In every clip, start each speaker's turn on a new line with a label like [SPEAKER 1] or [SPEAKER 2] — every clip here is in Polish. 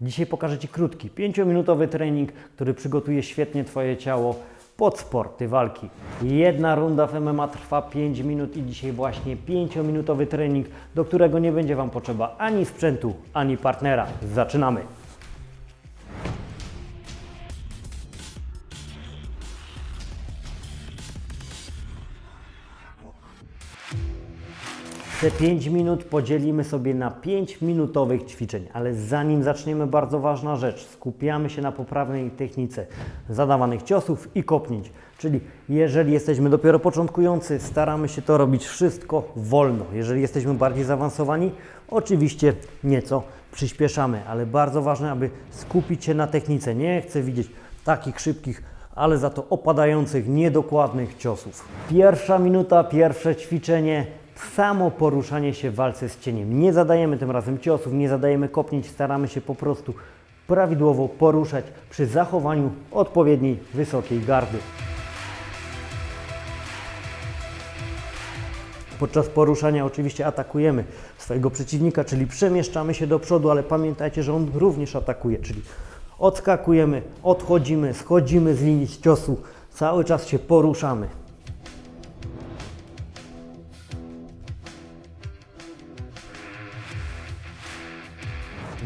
[SPEAKER 1] Dzisiaj pokażę Ci krótki, 5-minutowy trening, który przygotuje świetnie Twoje ciało pod sporty walki. Jedna runda w MMA trwa 5 minut i dzisiaj właśnie 5-minutowy trening, do którego nie będzie Wam potrzeba ani sprzętu, ani partnera. Zaczynamy! Te 5 minut podzielimy sobie na 5 minutowych ćwiczeń, ale zanim zaczniemy, bardzo ważna rzecz. Skupiamy się na poprawnej technice zadawanych ciosów i kopnięć. Czyli jeżeli jesteśmy dopiero początkujący, staramy się to robić wszystko wolno. Jeżeli jesteśmy bardziej zaawansowani, oczywiście nieco przyspieszamy, ale bardzo ważne, aby skupić się na technice. Nie chcę widzieć takich szybkich ale za to opadających, niedokładnych ciosów. Pierwsza minuta, pierwsze ćwiczenie, samo poruszanie się w walce z cieniem. Nie zadajemy tym razem ciosów, nie zadajemy kopnięć, staramy się po prostu prawidłowo poruszać przy zachowaniu odpowiedniej wysokiej gardy. Podczas poruszania oczywiście atakujemy swojego przeciwnika, czyli przemieszczamy się do przodu, ale pamiętajcie, że on również atakuje, czyli odskakujemy, odchodzimy, schodzimy z linii ciosu, cały czas się poruszamy.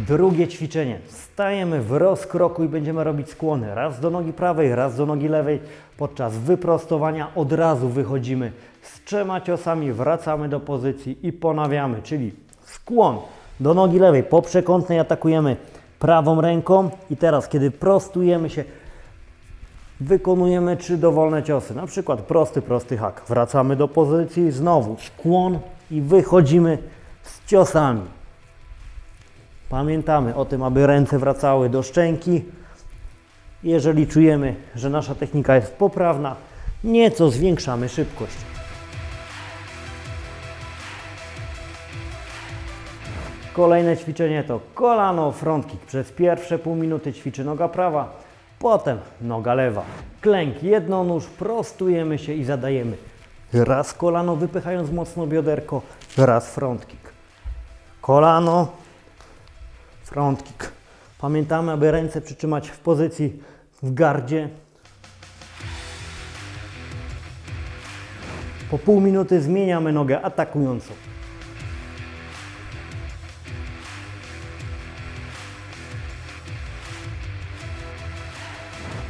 [SPEAKER 1] Drugie ćwiczenie. Stajemy w rozkroku i będziemy robić skłony. Raz do nogi prawej, raz do nogi lewej. Podczas wyprostowania od razu wychodzimy z trzema ciosami, wracamy do pozycji i ponawiamy, czyli skłon do nogi lewej. Po przekątnej atakujemy prawą ręką i teraz, kiedy prostujemy się, wykonujemy trzy dowolne ciosy. Na przykład prosty, prosty hak. Wracamy do pozycji, znowu skłon i wychodzimy z ciosami. Pamiętamy o tym, aby ręce wracały do szczęki. Jeżeli czujemy, że nasza technika jest poprawna, nieco zwiększamy szybkość. Kolejne ćwiczenie to kolano front kick. Przez pierwsze pół minuty ćwiczy noga prawa, potem noga lewa. Klęk jednonóż, prostujemy się i zadajemy. Raz kolano wypychając mocno bioderko, raz front kick. Kolano, front kick. Pamiętamy, aby ręce przytrzymać w pozycji w gardzie. Po pół minuty zmieniamy nogę atakującą.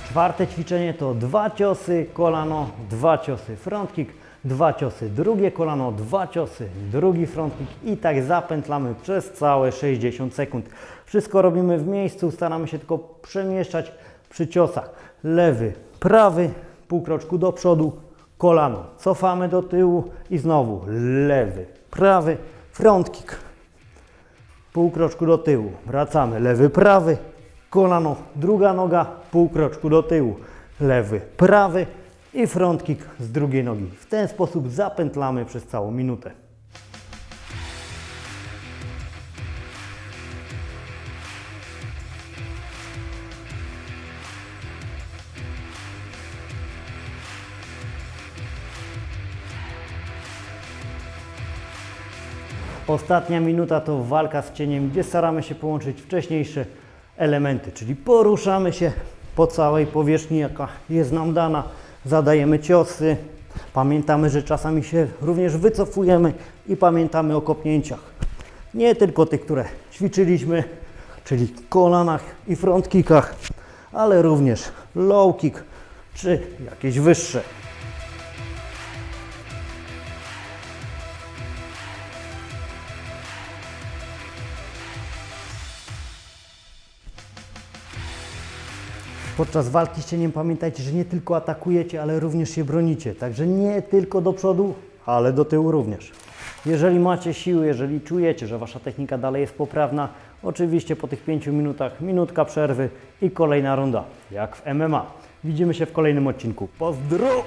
[SPEAKER 1] Czwarte ćwiczenie to dwa ciosy, kolano, dwa ciosy, front kick, dwa ciosy, drugie kolano, dwa ciosy, drugi front i tak zapętlamy przez całe 60 sekund. Wszystko robimy w miejscu, staramy się tylko przemieszczać przy ciosach. Lewy, prawy, pół kroczku do przodu, kolano, cofamy do tyłu i znowu lewy, prawy, front kick, pół kroczku do tyłu, wracamy, lewy, prawy, kolano, druga noga, pół kroczku do tyłu, lewy, prawy i front kick z drugiej nogi. W ten sposób zapętlamy przez całą minutę. Ostatnia minuta to walka z cieniem, gdzie staramy się połączyć wcześniejsze elementy, czyli poruszamy się po całej powierzchni, jaka jest nam dana, zadajemy ciosy, pamiętamy, że czasami się również wycofujemy i pamiętamy o kopnięciach. Nie tylko tych, które ćwiczyliśmy, czyli kolanach i front kickach, ale również low kick czy jakieś wyższe. Podczas walki z cieniem pamiętajcie, że nie tylko atakujecie, ale również się bronicie. Także nie tylko do przodu, ale do tyłu również. Jeżeli macie siły, jeżeli czujecie, że wasza technika dalej jest poprawna, oczywiście po tych 5 minutach minutka przerwy i kolejna runda, jak w MMA. Widzimy się w kolejnym odcinku. Pozdro!